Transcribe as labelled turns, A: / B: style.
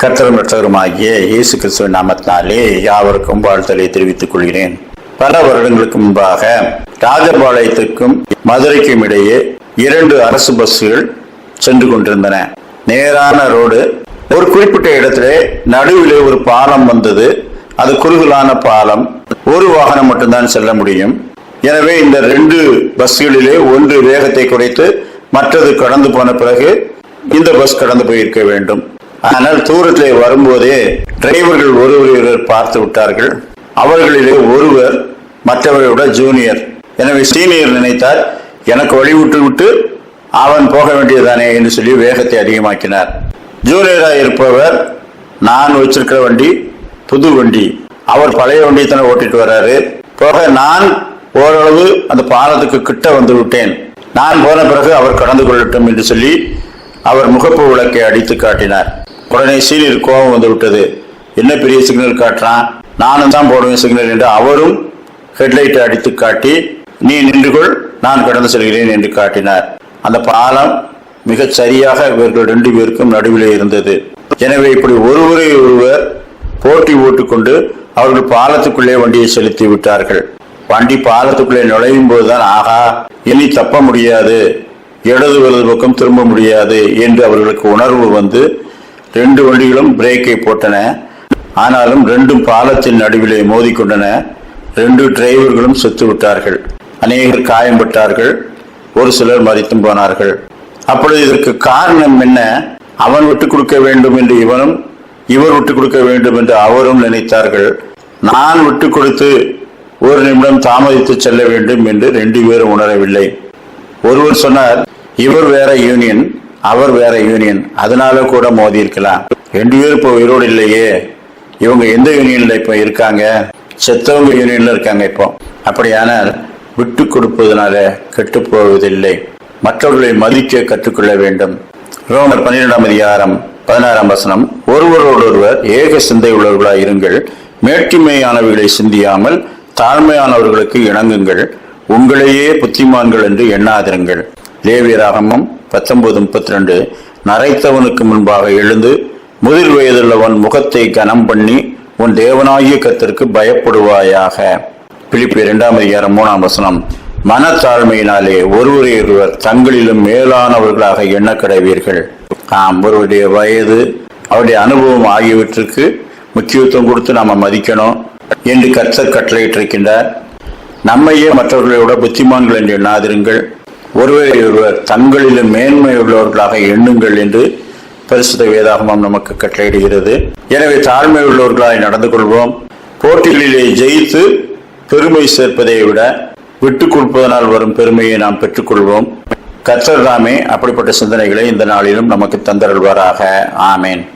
A: கர்த்தரும் ரட்சகருமாகிய இயேசு கிறிஸ்துவின் நாமத்தினாலே யாவருக்கும் வாழ்த்தலை தெரிவித்துக் கொள்கிறேன். பல வருடங்களுக்கு முன்பாக ராஜபாளையத்திற்கும் மதுரைக்கும் இடையே இரண்டு அரசு பஸ்கள் சென்று கொண்டிருந்தன. நேரான ரோடு. ஒரு குறிப்பிட்ட இடத்திலே நடுவிலே ஒரு பாலம் வந்தது. அது குறுகலான பாலம். ஒரு வாகனம் மட்டும்தான் செல்ல முடியும். எனவே இந்த ரெண்டு பஸ்களிலே ஒன்று வேகத்தை குறைத்து மற்றது கடந்து போன பிறகு இந்த பஸ் கடந்து போயிருக்க வேண்டும். ஆனால் தூரத்திலே வரும்போதே டிரைவர்கள் ஒருவர் பார்த்து விட்டார்கள். அவர்களிலே ஒருவர் மற்றவரை விட ஜூனியர். எனவே சீனியர் நினைத்தார் எனக்கு வழி விட்டு விட்டு அவன் போக வேண்டியதானே என்று சொல்லி வேகத்தை அதிகமாக்கினார். ஜூனியராக இருப்பவர் நான் வச்சிருக்கிற வண்டி புது வண்டி. அவர் பழைய வண்டியை தானே ஓட்டிட்டு வர்றாரு. போக நான் ஓரளவு அந்த பாலத்துக்கு கிட்ட வந்து விட்டேன். நான் போன பிறகு அவர் கடந்து கொள்ளட்டும் என்று சொல்லி அவர் முகப்பு விளக்கை அடித்து காட்டினார். உடனே சீனியர் கோபம் வந்து விட்டது. என்ன பெரிய சிக்னல் காட்டுறான்? நானும் தான் போடுவேன் சிக்னல் என்று அவரும் ஹெட்லைட்டை அடித்து காட்டி நீ நின்று கொள் நான் கடந்து செல்கிறேன் என்று காட்டினார். அந்த பாலம் மிகச் சரியாக இவர்கள் ரெண்டு பேருக்கும் நடுவிலே இருந்தது. எனவே இப்படி ஒருவரை ஒருவர் போட்டி ஓட்டுக்கொண்டு அவர்கள் பாலத்துக்குள்ளே வண்டியை செலுத்தி விட்டார்கள். வண்டி பாலத்துக்குள்ளே நுழையும் போதுதான் ஆகா இனி தப்ப முடியாது. இடது வலது பக்கம் திரும்ப முடியாது என்று அவர்களுக்கு உணர்வு வந்து ரெண்டு வண்டிகளும் பிரேக்கை போட்டன. ஆனாலும் ரெண்டும் பாலத்தின் நடுவிலே மோதிக்கொண்டன. ரெண்டு டிரைவர்களும் செத்துவிட்டார்கள். அநேகர் காயம்பட்டார்கள். ஒரு சிலர் மறித்தும் போனார்கள். அப்பொழுது இதற்கு காரணம் என்ன? அவன் விட்டுக் கொடுக்க வேண்டும் என்று இவனும் இவர் விட்டுக் கொடுக்க வேண்டும் என்று அவரும் நினைத்தார்கள். நான் விட்டுக் கொடுத்து ஒரு நிமிடம் தாமதித்து செல்ல வேண்டும் என்று ரெண்டு பேரும் உணரவில்லை. ஒருவர் சொன்னார் இவர் வேற யூனியன். அவர் வேற யூனியன் அதனால கூட மோதி இருக்கலாம். ரெண்டு பேர் இப்போ உயிரோடு இல்லையே. இவங்க எந்த யூனியன்ல இப்போ இருக்காங்க? செத்தவங்க யூனியன்ல இருக்காங்க இப்போ. அப்படியானால் விட்டு கொடுப்பதனால கெட்டு போவதில்லை. மற்றவர்களை மதிக்க கற்றுக்கொள்ள வேண்டும். ரோமர் பன்னிரெண்டாம் அதிகாரம் பதினாறாம் வசனம். ஒருவரோடொருவர் ஏக சிந்தை உள்ளவர்களாய் இருங்கள். மேட்டிமையானவைகளை சிந்தியாமல் தாழ்மையானவர்களுக்கு இணங்குங்கள். உங்களையே புத்திமான்கள் என்று எண்ணாதிருங்கள். லேவியராகமம் பத்தொன்பது முப்பத்தி ரெண்டு நரைத்தவனுக்கு முன்பாக எழுந்து முதிர் வயதுள்ளவன் முகத்தை கனம் பண்ணி உன் தேவனாகிய கத்திற்கு பயப்படுவாயாக. பிலிப்பு இரண்டாம் அதிகாரம் மூணாம் வசனம். மனத்தாழ்மையினாலே ஒருவரை ஒருவர் தங்களிலும் மேலானவர்களாக எண்ண கிடைவீர்கள் ஆம் ஒருவருடைய வயது அவருடைய அனுபவம் ஆகியவற்றுக்கு முக்கியத்துவம் கொடுத்து நாம மதிக்கணும் என்று கற்ற கட்டளையிட்டிருக்கின்றார். நம்மையே மற்றவர்களை விட புத்திமான்கள் என்று எண்ணாதிருங்கள். ஒருவரை ஒருவர் தங்களிலும் மேன்மை உள்ளவர்களாக எண்ணுங்கள் என்று பரிசுத்த வேதாகமம் நமக்கு கட்டளையிடுகிறது. எனவே தாழ்மை உள்ளவர்களாய் நடந்து கொள்வோம். போட்டிகளிலே ஜெயித்து பெருமை சேர்ப்பதை விட விட்டுக் கொடுப்பதனால் வரும் பெருமையை நாம் பெற்றுக்கொள்வோம் கர்த்தர் தாமே அப்படிப்பட்ட சிந்தனைகளை இந்த நாளிலும் நமக்கு தந்தருள்வாராக. ஆமேன்.